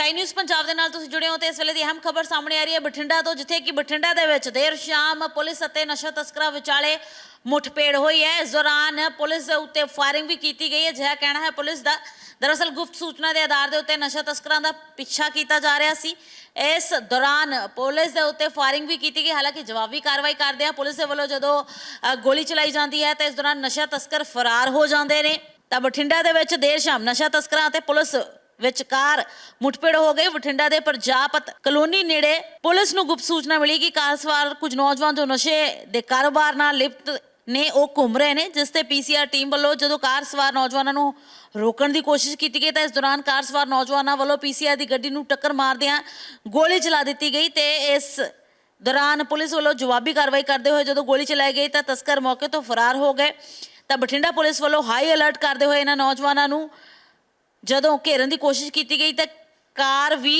Sky news Punjab ਦੇ ਨਾਲ ਤੁਸੀਂ ਜੁੜੇ ਹੋ ਤੇ ਇਸ ਵੇਲੇ ਦੀ ਅਹਿਮ ਖਬਰ ਸਾਹਮਣੇ ਆ ਰਹੀ ਹੈ ਬਠਿੰਡਾ ਤੋਂ, ਜਿੱਥੇ ਕਿ ਬਠਿੰਡਾ ਦੇ ਵਿੱਚ ਦੇਰ ਸ਼ਾਮ ਪੁਲਿਸ ਅਤੇ ਨਸ਼ਾ ਤਸਕਰਾਂ ਵਿਚਾਲੇ ਮੁੱਠਭੇੜ ਹੋਈ ਹੈ। ਇਸ ਦੌਰਾਨ ਪੁਲਿਸ ਦੇ ਉੱਤੇ ਫਾਇਰਿੰਗ ਵੀ ਕੀਤੀ ਗਈ ਹੈ। ਜਿਹਾ ਕਹਿਣਾ ਹੈ, ਪੁਲਿਸ ਦਾ ਦਰਅਸਲ ਗੁਪਤ ਸੂਚਨਾ ਦੇ ਆਧਾਰ ਦੇ ਉੱਤੇ ਨਸ਼ਾ ਤਸਕਰਾਂ ਦਾ ਪਿੱਛਾ ਕੀਤਾ ਜਾ ਰਿਹਾ ਸੀ। ਇਸ ਦੌਰਾਨ ਪੁਲਿਸ ਦੇ ਉੱਤੇ ਫਾਇਰਿੰਗ ਵੀ ਕੀਤੀ ਗਈ। ਹਾਲਾਂਕਿ ਜਵਾਬੀ ਕਾਰਵਾਈ ਕਰਦੇ ਆ। ਪੁਲਿਸ ਦੇ ਵੱਲੋਂ ਜਦੋਂ ਗੋਲੀ ਚਲਾਈ ਜਾਂਦੀ ਹੈ ਤਾਂ ਇਸ ਦੌਰਾਨ ਨਸ਼ਾ ਤਸਕਰ ਫਰਾਰ ਹੋ ਜਾਂਦੇ ਨੇ। ਤਾਂ ਬਠਿੰਡਾ ਦੇ ਵਿੱਚ ਦੇਰ ਸ਼ਾਮ ਨਸ਼ਾ ਤਸਕਰਾਂ ਅਤੇ ਪੁਲਿਸ ਵਿਚਕਾਰ ਮੁੱਠਭੇੜ ਹੋ ਗਈ। ਬਠਿੰਡਾ ਦੇ ਪ੍ਰਜਾਪਤ ਕਲੋਨੀ ਨੇੜੇ ਪੁਲਿਸ ਨੂੰ ਗੁਪਤ ਸੂਚਨਾ ਮਿਲੀ ਕਿ ਕਾਰ ਸਵਾਰ ਕੁਝ ਨੌਜਵਾਨ ਜੋ ਨਸ਼ੇ ਦੇ ਕਾਰੋਬਾਰ ਨਾਲ ਲਿਪਤ ਨੇ, ਉਹ ਘੁੰਮ ਰਹੇ ਨੇ, ਜਿਸ ਤੇ ਪੀਸੀਆਰ ਟੀਮ ਵੱਲੋਂ ਜਦੋਂ ਕਾਰ ਸਵਾਰ ਨੌਜਵਾਨਾਂ ਨੂੰ ਰੋਕਣ ਦੀ ਕੋਸ਼ਿਸ਼ ਕੀਤੀ ਗਈ, ਤਾਂ ਇਸ ਦੌਰਾਨ ਕਾਰ ਸਵਾਰ ਨੌਜਵਾਨਾਂ ਵੱਲੋਂ ਪੀਸੀਆਰ ਦੀ ਗੱਡੀ ਨੂੰ ਟੱਕਰ ਮਾਰਦਿਆਂ ਗੋਲੀ ਚਲਾ ਦਿੱਤੀ ਗਈ ਤੇ ਇਸ ਦੌਰਾਨ ਪੁਲਿਸ ਵੱਲੋਂ ਜਵਾਬੀ ਕਾਰਵਾਈ ਕਰਦੇ ਹੋਏ ਜਦੋਂ ਗੋਲੀ ਚਲਾਈ ਗਈ, ਤਾਂ ਤਸਕਰ ਮੌਕੇ ਤੋਂ ਫਰਾਰ ਹੋ ਗਏ। ਤਾਂ ਬਠਿੰਡਾ ਪੁਲਿਸ ਵੱਲੋਂ ਹਾਈ ਅਲਰਟ ਕਰਦੇ ਹੋਏ ਇਹਨਾਂ ਨੌਜਵਾਨਾਂ ਨੂੰ ਜਦੋਂ ਘੇਰਨ ਦੀ ਕੋਸ਼ਿਸ਼ ਕੀਤੀ ਗਈ ਤਾਂ ਕਾਰ ਵੀ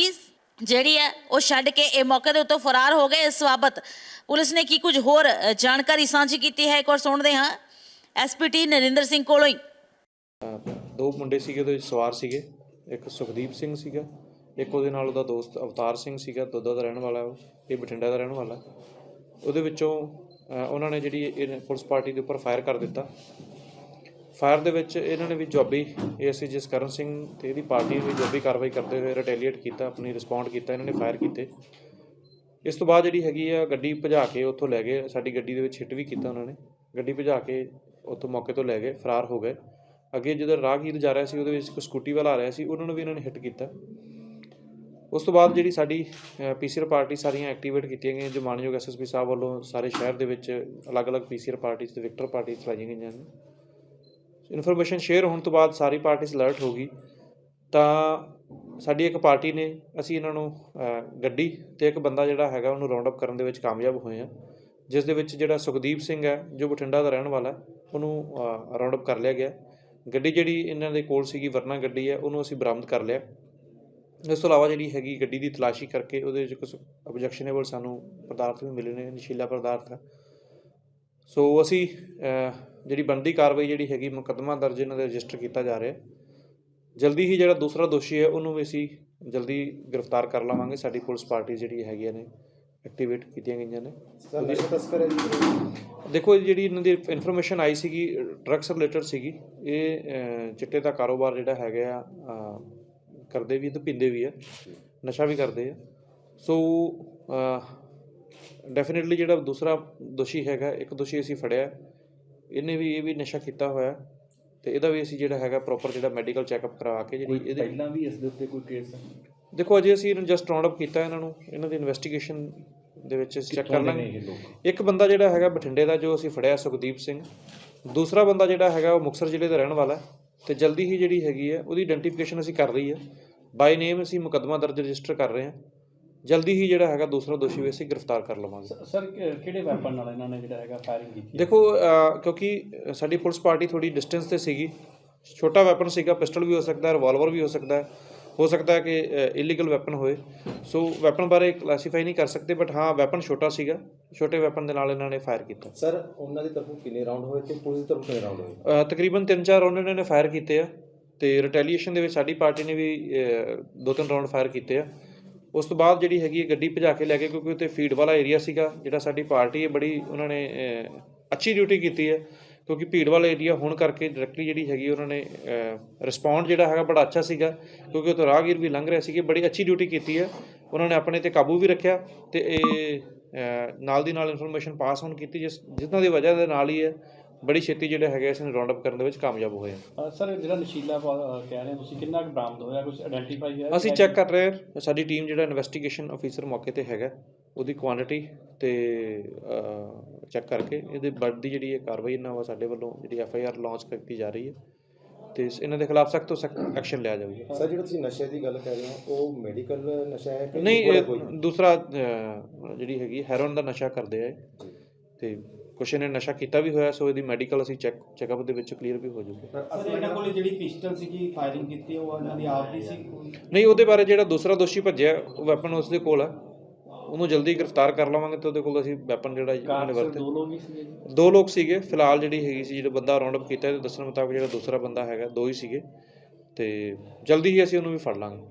ਜਿਹੜੀ ਹੈ ਉਹ ਛੱਡ ਕੇ ਇਹ ਮੌਕੇ ਦੇ ਉੱਤੋਂ ਫਰਾਰ ਹੋ ਗਏ ਇਸ ਬਾਬਤ। ਪੁਲਿਸ ਨੇ ਕੀ ਕੁਝ ਹੋਰ ਜਾਣਕਾਰੀ ਸਾਂਝੀ ਕੀਤੀ ਹੈ? ਇੱਕ ਵਾਰ ਸੁਣਦੇ ਹਾਂ। ਐਸਪੀਟੀ ਨਰਿੰਦਰ ਸਿੰਘ ਕੋਲੋਂ ਹੀ। ਦੋ ਮੁੰਡੇ ਸੀਗੇ, ਉਹਦੇ ਸਵਾਰ ਸੀਗੇ। ਇੱਕ ਸੁਖਦੀਪ ਸਿੰਘ ਸੀਗਾ, ਇੱਕ ਉਹਦੇ ਨਾਲ ਉਹਦਾ ਦੋਸਤ ਅਵਤਾਰ ਸਿੰਘ ਸੀਗਾ ਦੋਦਾ ਦਾ ਰਹਿਣ ਵਾਲਾ ਉਹ, ਇਹ ਬਠਿੰਡਾ ਦਾ ਰਹਿਣ ਵਾਲਾ। ਉਹਦੇ ਵਿੱਚੋਂ ਉਹਨਾਂ ਨੇ ਜਿਹੜੀ ਇਹ ਪੁਲਿਸ ਪਾਰਟੀ ਦੇ ਉੱਪਰ ਫਾਇਰ ਕਰ ਦਿੱਤਾ। ਫਾਇਰ ਦੇ ਵਿੱਚ ਇਹਨਾਂ ਨੇ ਵੀ ਜਵਾਬੀ ਏਐਸਸੀ ਜਸਕਰਨ ਸਿੰਘ ਤੇ ਇਹਦੀ ਪਾਰਟੀ ਵੀ ਜਵਾਬੀ ਕਾਰਵਾਈ ਕਰਦੇ ਹੋਏ ਰਿਟੈਲੀਏਟ ਕੀਤਾ, ਆਪਣੀ ਰਿਸਪੌਂਡ ਕੀਤਾ, ਇਹਨਾਂ ਨੇ ਫਾਇਰ ਕੀਤੇ। ਇਸ ਤੋਂ ਬਾਅਦ ਜਿਹੜੀ ਹੈਗੀ ਆ ਗੱਡੀ ਭਜਾ ਕੇ ਉੱਥੋਂ ਲੈ ਗਏ, ਸਾਡੀ ਗੱਡੀ ਦੇ ਵਿੱਚ ਹਿੱਟ ਵੀ ਕੀਤਾ ਉਹਨਾਂ ਨੇ। ਗੱਡੀ ਭਜਾ ਕੇ ਉੱਥੋਂ ਮੌਕੇ ਤੋਂ ਲੈ ਗਏ, ਫਰਾਰ ਹੋ ਗਏ। ਅੱਗੇ ਜਦੋਂ ਰਾਹਗੀਰ ਜਾ ਰਿਹਾ ਸੀ, ਉਹਦੇ ਵਿੱਚ ਇੱਕ ਸਕੂਟੀ ਵਾਲਾ ਆ ਰਿਹਾ ਸੀ, ਉਹਨਾਂ ਨੂੰ ਵੀ ਇਹਨਾਂ ਨੇ ਹਿੱਟ ਕੀਤਾ। ਉਸ ਤੋਂ ਬਾਅਦ ਜਿਹੜੀ ਸਾਡੀ ਪੀਸੀਆਰ ਪਾਰਟੀ ਸਾਰੀਆਂ ਐਕਟੀਵੇਟ ਕੀਤੀਆਂ ਗਈਆਂ ਜੋ ਮਾਨਯੋਗ ਐਸਐਸਪੀ ਸਾਹਿਬ ਵੱਲੋਂ ਸਾਰੇ ਸ਼ਹਿਰ ਦੇ ਵਿੱਚ ਅਲੱਗ-ਅਲੱਗ ਪੀਸੀਆਰ ਪਾਰਟੀਆਂ ਤੇ ਵਿਕਟਰ ਪਾਰਟੀ ਚਲਾਈਆਂ ਗਈਆਂ ਨੇ। ਇਨਫੋਰਮੇਸ਼ਨ ਸ਼ੇਅਰ ਹੋਣ ਤੋਂ ਬਾਅਦ ਸਾਰੀ ਪਾਰਟੀਜ਼ ਅਲਰਟ ਹੋ ਗਈ। ਤਾਂ ਸਾਡੀ ਇੱਕ ਪਾਰਟੀ ਨੇ, ਅਸੀਂ ਇਹਨਾਂ ਨੂੰ ਗੱਡੀ ਤੇ ਇੱਕ ਬੰਦਾ ਜਿਹੜਾ ਹੈਗਾ ਉਹਨੂੰ ਰਾਉਂਡ ਅਪ ਕਰਨ ਦੇ ਵਿੱਚ ਕਾਮਯਾਬ ਹੋਏ ਆ ਜਿਸ ਦੇ ਵਿੱਚ ਜਿਹੜਾ ਸੁਖਦੀਪ ਸਿੰਘ ਹੈ, ਜੋ ਬਠਿੰਡਾ ਦਾ ਰਹਿਣ ਵਾਲਾ ਉਹਨੂੰ ਰਾਉਂਡ ਅਪ ਕਰ ਲਿਆ ਗਿਆ। ਗੱਡੀ ਜਿਹੜੀ ਇਹਨਾਂ ਦੇ ਕੋਲ ਸੀਗੀ, ਵਰਨਾ ਗੱਡੀ ਹੈ, ਉਹਨੂੰ ਅਸੀਂ ਬਰਾਮਦ ਕਰ ਲਿਆ। ਇਸ ਤੋਂ ਇਲਾਵਾ ਜਿਹੜੀ ਹੈਗੀ ਗੱਡੀ ਦੀ ਤਲਾਸ਼ੀ ਕਰਕੇ ਉਹਦੇ ਵਿੱਚ ਕੁਝ ਆਬਜੈਕਸ਼ਨੇਬਲ ਸਾਨੂੰ ਪਦਾਰਥ ਵੀ ਮਿਲੇ ਨੇ, ਨਸ਼ੀਲਾ ਪਦਾਰਥ। ਹੈ ਸੋ ਅਸੀਂ ਜਿਹੜੀ ਬਣਦੀ ਕਾਰਵਾਈ ਜਿਹੜੀ ਹੈਗੀ ਮੁਕੱਦਮਾ ਦਰਜ ਇਹਨਾਂ ਦੇ ਰਜਿਸਟਰ ਕੀਤਾ ਜਾ ਰਿਹਾ। ਜਲਦੀ ਹੀ ਜਿਹੜਾ ਦੂਸਰਾ ਦੋਸ਼ੀ ਹੈ ਉਹਨੂੰ ਵੀ ਅਸੀਂ ਜਲਦੀ ਗ੍ਰਿਫਤਾਰ ਕਰ ਲਵਾਂਗੇ। ਸਾਡੀ ਪੁਲਿਸ ਪਾਰਟੀ ਜਿਹੜੀ ਹੈਗੀਆਂ ਨੇ ਐਕਟੀਵੇਟ ਕੀਤੀਆਂ ਗਈਆਂ ਨੇ। ਦੇਖੋ ਜਿਹੜੀ ਇਹਨਾਂ ਦੀ ਇਨਫੋਰਮੇਸ਼ਨ ਆਈ ਸੀਗੀ ਡਰੱਗਸ ਰਿਲੇਟਡ ਸੀਗੀ ਇਹ ਚਿੱਟੇ ਦਾ ਕਾਰੋਬਾਰ ਜਿਹੜਾ ਹੈਗਾ ਆ ਕਰਦੇ ਵੀ ਤੇ ਪੀਂਦੇ ਵੀ ਆ। ਨਸ਼ਾ ਵੀ ਕਰਦੇ ਆ। ਸੋ ਡੈਫੀਨਿਟਲੀ ਜਿਹੜਾ ਦੂਸਰਾ ਦੋਸ਼ੀ ਹੈਗਾ ਇੱਕ ਦੋਸ਼ੀ ਅਸੀਂ ਫੜਿਆ। ਇਹਨੇ ਵੀ ਇਹ ਵੀ ਨਸ਼ਾ ਕੀਤਾ ਹੋਇਆ। ਤੇ ਇਹਦਾ ਵੀ ਅਸੀਂ ਜਿਹੜਾ ਹੈਗਾ ਪ੍ਰੋਪਰ ਜਿਹੜਾ ਮੈਡੀਕਲ ਚੈੱਕਅਪ ਕਰਵਾ ਕੇ ਜਿਹੜੀ ਇਹਦੇ ਪਹਿਲਾਂ ਵੀ ਇਸ ਦੇ ਉੱਤੇ ਕੋਈ ਕੇਸ ਦੇਖੋ ਅਜੇ ਅਸੀਂ ਇਹਨੂੰ ਜਸਟ ਰਾਉਂਡ ਅਪ ਕੀਤਾ ਇਹਨਾਂ ਨੂੰ। ਇਹਨਾਂ ਦੀ ਇਨਵੈਸਟੀਗੇਸ਼ਨ ਦੇ ਵਿੱਚ ਚੈੱਕ ਕਰ ਲਾਂਗੇ। ਇਹ ਲੋਕ? ਇੱਕ ਬੰਦਾ ਜਿਹੜਾ ਹੈਗਾ ਬਠਿੰਡੇ ਦਾ ਜੋ ਅਸੀਂ ਫੜਿਆ ਸੁਖਦੀਪ ਸਿੰਘ। ਦੂਸਰਾ ਬੰਦਾ ਜਿਹੜਾ ਹੈਗਾ ਉਹ ਮੁਕਤਸਰ ਜ਼ਿਲ੍ਹੇ ਦਾ ਰਹਿਣ ਵਾਲਾ ਤੇ ਜਲਦੀ ਹੀ ਜਿਹੜੀ ਹੈਗੀ ਹੈ ਉਹਦੀ ਆਇਡੈਂਟੀਫਿਕੇਸ਼ਨ ਅਸੀਂ ਕਰ ਲਈ ਹੈ। ਬਾਈ ਨੇਮ ਅਸੀਂ ਮੁਕੱਦਮਾ ਦਰਜ ਰਜਿਸਟਰ ਕਰ ਰਹੇ ਹਾਂ। ਜਲਦੀ ਹੀ ਜਿਹੜਾ ਹੈਗਾ ਦੂਸਰਾ ਦੋਸ਼ੀ ਵੀ ਅਸੀਂ ਗ੍ਰਿਫਤਾਰ ਕਰ ਲਵਾਂਗੇ। ਸਰ ਕਿਹੜੇ ਵੈਪਨ ਨਾਲ ਇਹਨਾਂ ਨੇ ਜਿਹੜਾ ਹੈਗਾ ਫਾਇਰਿੰਗ ਕੀਤੀ ਦੇਖੋ ਕਿਉਂਕਿ ਸਾਡੀ ਪੁਲਿਸ ਪਾਰਟੀ ਥੋੜੀ ਡਿਸਟੈਂਸ ਤੇ ਸੀਗੀ। ਛੋਟਾ ਵੈਪਨ ਸੀਗਾ ਪਿਸਟਲ ਵੀ ਹੋ ਸਕਦਾ ਹੈ ਰਿਵਾਲਵਰ ਵੀ ਹੋ ਸਕਦਾ ਹੈ। ਹੋ ਸਕਦਾ ਹੈ ਕਿ ਇਲੀਗਲ ਵੈਪਨ ਹੋਏ। ਸੋ ਵੈਪਨ ਬਾਰੇ ਕਲਾਸੀਫਾਈ ਨਹੀਂ ਕਰ ਸਕਦੇ ਬਟ ਹਾਂ ਵੈਪਨ ਛੋਟਾ ਸੀਗਾ। ਛੋਟੇ ਵੈਪਨ ਦੇ ਨਾਲ ਇਹਨਾਂ ਨੇ ਫਾਇਰ ਕੀਤਾ। ਸਰ ਉਹਨਾਂ ਦੀ ਤਰਫੋਂ ਕਿੰਨੇ ਰਾਉਂਡ ਹੋਏ ਤੇ ਪੁਲਿਸ ਦੀ ਤਰਫੋਂ ਕਿੰਨੇ ਰਾਉਂਡ ਹੋਏ? ਤਕਰੀਬਨ 3-4 ਰਾਉਂਡ ਇਹਨਾਂ ਨੇ ਫਾਇਰ ਕੀਤੇ ਆ। ਤੇ ਰਿਟੈਲੀਏਸ਼ਨ ਦੇ ਵਿੱਚ ਸਾਡੀ ਪਾਰਟੀ ਨੇ ਵੀ ਦੋ ਤਿੰਨ ਰਾਉਂਡ ਫਾਇਰ ਕੀਤੇ ਆ। ਉਸ ਤੋਂ ਬਾਅਦ ਜਿਹੜੀ ਹੈਗੀ ਹੈ ਗੱਡੀ ਭਜਾ ਕੇ ਲੈ ਕੇ ਕਿਉਂਕਿ ਉੱਥੇ ਫੀਡ ਵਾਲਾ ਏਰੀਆ ਸੀਗਾ, ਜਿਹੜਾ ਸਾਡੀ ਪਾਰਟੀ ਹੈ, ਬੜੀ ਉਹਨਾਂ ਨੇ ਅੱਛੀ ਡਿਊਟੀ ਕੀਤੀ ਹੈ। ਕਿਉਂਕਿ ਭੀੜ ਵਾਲਾ ਏਰੀਆ ਹੋਣ ਕਰਕੇ ਡਾਇਰੈਕਟਲੀ ਜਿਹੜੀ ਹੈਗੀ ਉਹਨਾਂ ਨੇ ਰਿਸਪੌਂਡ ਜਿਹੜਾ ਹੈਗਾ ਬੜਾ ਅੱਛਾ ਸੀਗਾ। ਕਿਉਂਕਿ ਉੱਥੇ ਰਾਹਗੀਰ ਵੀ ਲੰਘ ਰਹੇ ਸੀਗੇ, ਬੜੀ ਅੱਛੀ ਡਿਊਟੀ ਕੀਤੀ ਹੈ। ਉਹਨਾਂ ਨੇ ਆਪਣੇ ਤੇ ਕਾਬੂ ਵੀ ਰੱਖਿਆ ਤੇ ਇਹ ਨਾਲ ਦੀ ਨਾਲ ਇਨਫੋਰਮੇਸ਼ਨ ਪਾਸ ਹੋਣ ਕੀਤੀ, ਜਿਸ ਜਿਨ੍ਹਾਂ ਦੀ ਵਜ੍ਹਾ ਦੇ ਨਾਲ ਹੀ ਹੈ। ਬੜੀ ਛੇਤੀ ਜਿਹੜੇ ਹੈਗੇ ਅਸੀਂ ਰਾਉਂਡ ਅਪ ਕਰਨ ਦੇ ਵਿੱਚ ਕਾਮਯਾਬ ਹੋਏ ਹਾਂ ਅ, ਸਰ ਜਿਹੜਾ ਨਸ਼ੀਲਾ ਪ- ਕਹਿ ਰਹੇ ਹੋ ਤੁਸੀਂ ਕਿੰਨਾ ਕੁ ਬਰਾਮਦ ਹੋਇਆ? ਕੁਝ ਆਇਡੈਂਟੀਫਾਈ ਹੈ ਅਸੀਂ ਚੈੱਕ ਕਰ ਰਹੇ ਹਾਂ। ਸਾਡੀ ਟੀਮ ਜਿਹੜਾ ਇਨਵੈਸਟੀਗੇਸ਼ਨ ਅਫੀਸਰ ਮੌਕੇ ਤੇ ਹੈਗਾ ਉਹਦੀ ਕੁਆਂਟੀਟੀ ਤੇ ਚੈੱਕ ਕਰਕੇ ਇਹਦੇ ਬਣਦੀ ਜਿਹੜੀ ਇਹ ਕਾਰਵਾਈ ਇਹਨਾਂ ਵਾ ਸਾਡੇ ਵੱਲੋਂ ਜਿਹੜੀ ਐਫ ਆਈ ਆਰ ਲਾਂਚ ਕੀਤੀ ਜਾ ਰਹੀ ਹੈ। ਤੇ ਇਸ- ਇਹਨਾਂ ਦੇ ਖਿਲਾਫ ਸਖਤ ਤੋਂ ਸਖਤ ਐਕਸ਼ਨ ਲਿਆ ਜਾਊਗਾ। ਸਰ ਜਿਹੜਾ ਤੁਸੀਂ ਨਸ਼ੇ ਦੀ ਗੱਲ ਕਰ ਰਹੇ ਹੋ ਉਹ ਮੈਡੀਕਲ ਨਸ਼ਾ ਹੈ ਕਿ ਨਹੀਂ ਇਹ ਕੋਈ? ਦੂਸਰਾ ਅਹ, ਜਿਹੜੀ ਹੈਗੀ ਹੈਰੋਨ ਦਾ ਨਸ਼ਾ ਕਰਦੇ ਆ ਇਹ। ਤੇ ਕੁਛ ਇਹਨੇ ਨਸ਼ਾ ਕੀਤਾ ਵੀ ਹੋਇਆ ਸੋ ਇਹਦੀ ਮੈਡੀਕਲ ਅਸੀਂ ਚੈੱਕ ਚੈੱਕਅਪ ਦੇ ਵਿੱਚ ਕਲੀਅਰ ਵੀ ਹੋ ਜਾਊਗਾ। ਸਰ ਇਹਨਾਂ ਕੋਲ ਜਿਹੜੀ ਪਿਸਟਲ ਸੀਗੀ ਫਾਇਰਿੰਗ ਕੀਤੀ ਉਹ ਇਹਨਾਂ ਦੀ ਆਪ ਦੀ ਸੀ ਕੋਈ? ਨਹੀਂ ਉਹਦੇ ਬਾਰੇ ਜਿਹੜਾ ਦੂਸਰਾ ਦੋਸ਼ੀ ਭੱਜਿਆ ਉਹ ਵੈਪਨ ਉਸ ਦੇ ਕੋਲ ਹੈ ਉਹਨੂੰ ਜਲਦੀ ਗ੍ਰਿਫਤਾਰ ਕਰ ਲਵਾਂਗੇ ਤੇ ਉਹਦੇ ਕੋਲ ਅਸੀਂ ਵੈਪਨ ਜਿਹੜਾ ਉਹਨਾਂ ਨੇ ਵਰਤੇ। ਦੋ ਲੋਕ ਹੀ ਸੀਗੇ ਦੋ ਲੋਕ ਸੀਗੇ ਫਿਲਹਾਲ ਜਿਹੜੀ ਹੈਗੀ ਸੀ ਜਿਹੜਾ ਬੰਦਾ ਰਾਉਂਡ ਅਪ ਕੀਤਾ ਇਹਦੇ ਦੱਸਣ ਮੁਤਾਬਕ ਜਿਹੜਾ ਦੂਸਰਾ ਬੰਦਾ ਹੈਗਾ ਦੋ ਹੀ ਸੀਗੇ। ਤੇ ਜਲਦੀ ਹੀ ਅਸੀਂ ਉਹਨੂੰ ਵੀ ਫੜ ਲਾਂਗੇ।